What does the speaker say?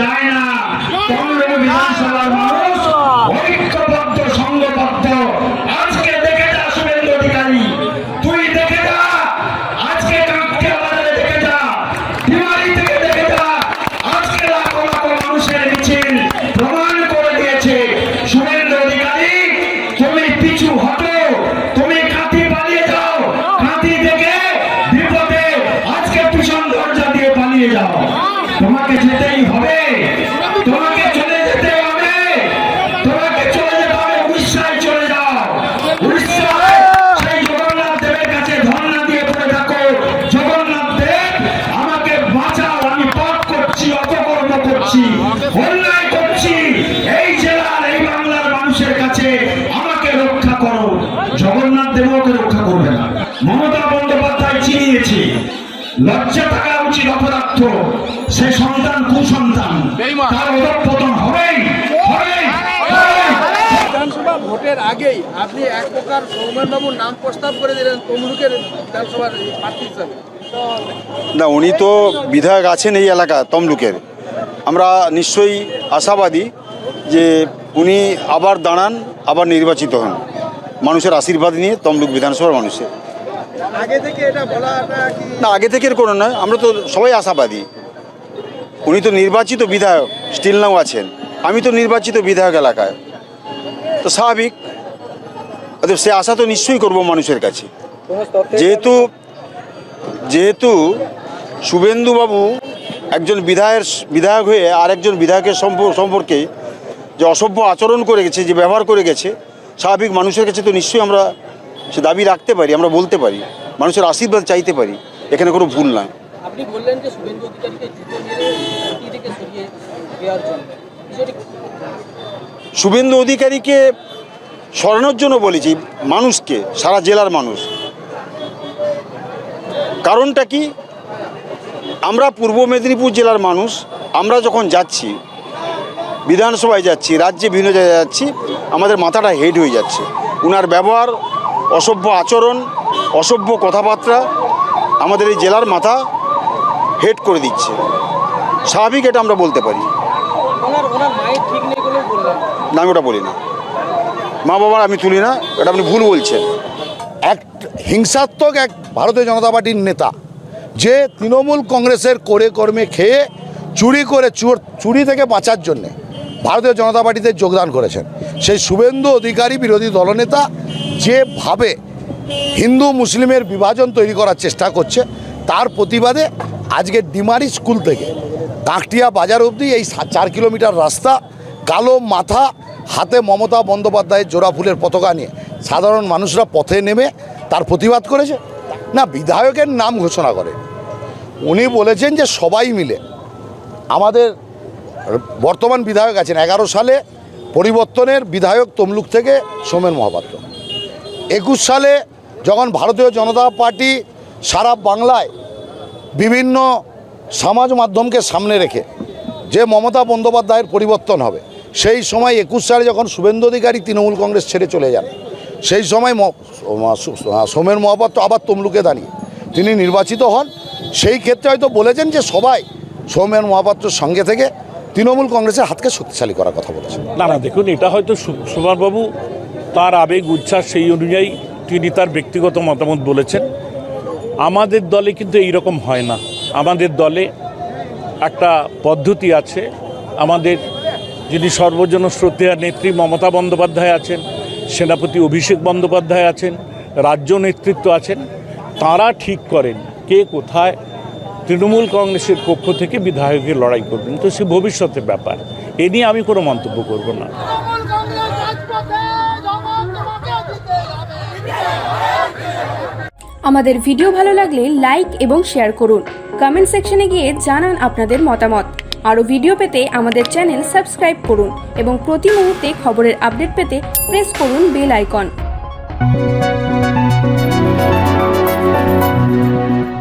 যায় না। বিধানসভার জগন্নাথ দেব ওকে রক্ষা করবে না। মমতা বন্দ্যোপাধ্যায় চিনিয়েছে লজ্জা থাকা উচিত অপদার্থ। সে সন্তান কুসন্তান। তার অধঃপতন হবেই হবেই হবেই। বিধানসভা ভোটের আগেই আপনি এক প্রকার সৌমেনবাবুর নাম প্রস্তাব করে দিলেন তমলুকের বিধানসভার প্রার্থী হিসাবে। না উনি তো বিধায়ক আছেন এই এলাকা তমলুকের। আমরা নিশ্চয়ই আশাবাদী যে উনি আবার দাঁড়ান আবার নির্বাচিত হন। মানুষের আশীর্বাদ নিয়ে তমলুক বিধানসভার মানুষের। না আগে থেকে এর কোনো নয় আমরা তো সবাই আশাবাদী। উনি তো নির্বাচিত বিধায়ক স্টিল নাও আছেন। আমি তো নির্বাচিত বিধায়ক এলাকায়। তো স্বাভাবিক। অতএব সে আশা তো নিশ্চয়ই করব মানুষের কাছে। যেহেতু যেহেতু শুভেন্দুবাবু একজন বিধায়ক বিধায়ক হয়ে আরেকজন বিধায়কের সম্পর্কে যে অসভ্য আচরণ করে গেছে যে ব্যবহার করে গেছে স্বাভাবিক মানুষের কাছে তো নিশ্চয়ই আমরা সে দাবি রাখতে পারি আমরা বলতে পারি মানুষের আশীর্বাদ চাইতে পারি এখানে কোনো ভুল না আপনি বললেন যে শুভেন্দু অধিকারীকে জুতো মেরে পার্টি থেকে সরিয়ে দেওয়ার জন্য। শুভেন্দু অধিকারীকে সরানোর জন্য বলেছি মানুষকে সারা জেলার মানুষ। কারণটা কি? আমরা পূর্ব মেদিনীপুর জেলার মানুষ আমরা যখন যাচ্ছি বিধানসভায় যাচ্ছি রাজ্যে বিভিন্ন জায়গায় যাচ্ছি আমাদের মাথাটা হেড হয়ে যাচ্ছে। উনার ব্যবহার অসভ্য আচরণ অসভ্য কথাবার্তা আমাদের এই জেলার মাথা হেড করে দিচ্ছে। স্বাভাবিক এটা আমরা বলতে পারি। ওনার ওনার মায়ের ঠিক নেই বলেও বললেন। না আমি ওটা বলি না। মা বাবার আমি তুলি না এটা আপনি ভুল বলছেন। এক হিংসাত্মক এক ভারতীয় জনতা পার্টির নেতা যে তৃণমূল কংগ্রেসের করে কর্মে খেয়ে চুরি করে চুর চুরি থেকে বাঁচার জন্যে ভারতীয় জনতা পার্টিতে যোগদান করেছেন। সেই শুভেন্দু অধিকারী বিরোধী দলনেতা যেভাবে হিন্দু মুসলিমের বিভাজন তৈরি করার চেষ্টা করছে, তার প্রতিবাদে আজকে ডিমারি স্কুল থেকে কাঁকটিয়া বাজার অবধি এই চার কিলোমিটার রাস্তা কালো মাথা, হাতে মমতা বন্দ্যোপাধ্যায়ের জোড়া ফুলের পতাকা নিয়ে সাধারণ মানুষরা পথে নেমে তার প্রতিবাদ করেছে। না, বিধায়কের নাম ঘোষণা করে। উনি বলেছেন যে সবাই মিলে আমাদের বর্তমান বিধায়ক আছেন, এগারো সালে পরিবর্তনের বিধায়ক তমলুক থেকে সোমেন মহাপাত্র। একুশ সালে যখন ভারতীয় জনতা পার্টি সারা বাংলায় বিভিন্ন সমাজ মাধ্যমকে সামনে রেখে যে মমতা বন্দ্যোপাধ্যায়ের পরিবর্তন হবে, সেই সময় একুশ সালে যখন শুভেন্দু অধিকারী তৃণমূল কংগ্রেস ছেড়ে চলে যান, সেই সময় সোমেন মহাপাত্র আবার তমলুকে দাঁড়িয়ে। তিনি নির্বাচিত হন। সেই ক্ষেত্রে হয়তো বলেছেন যে সবাই সৌমেন মহাপাত্রর সঙ্গে থেকে তৃণমূল কংগ্রেসের হাতকে শক্তিশালী করার কথা বলেছেন। না না, দেখুন, এটা হয়তো সু- সুমারবাবু তার আবেগ, উচ্ছ্বাস সেই অনুযায়ী তিনি তার ব্যক্তিগত মতামত বলেছেন। আমাদের দলে কিন্তু এই রকম হয় না। আমাদের দলে একটা পদ্ধতি আছে। আমাদের যিনি সর্বজন শ্রদ্ধেয়া নেত্রী মমতা বন্দ্যোপাধ্যায় আছেন, সেনাপতি অভিষেক বন্দ্যোপাধ্যায় আছেন, রাজ্য নেতৃত্ব আছেন, তারা ঠিক করেন কে কোথায় তৃণমূল কংগ্রেসের পক্ষ থেকে বিধায়কের লড়াই করবেন। তো সে ভবিষ্যতের ব্যাপার। এ নিয়ে আমি কোনো মন্তব্য করব না। আমাদের ভিডিও ভালো লাগলে লাইক এবং শেয়ার করুন। কমেন্ট সেকশনে গিয়ে জানান আপনাদের মতামত। আরও ভিডিও পেতে আমাদের চ্যানেল সাবস্ক্রাইব করুন এবং প্রতি মুহূর্তে খবরের আপডেট পেতে প্রেস করুন বেল আইকন।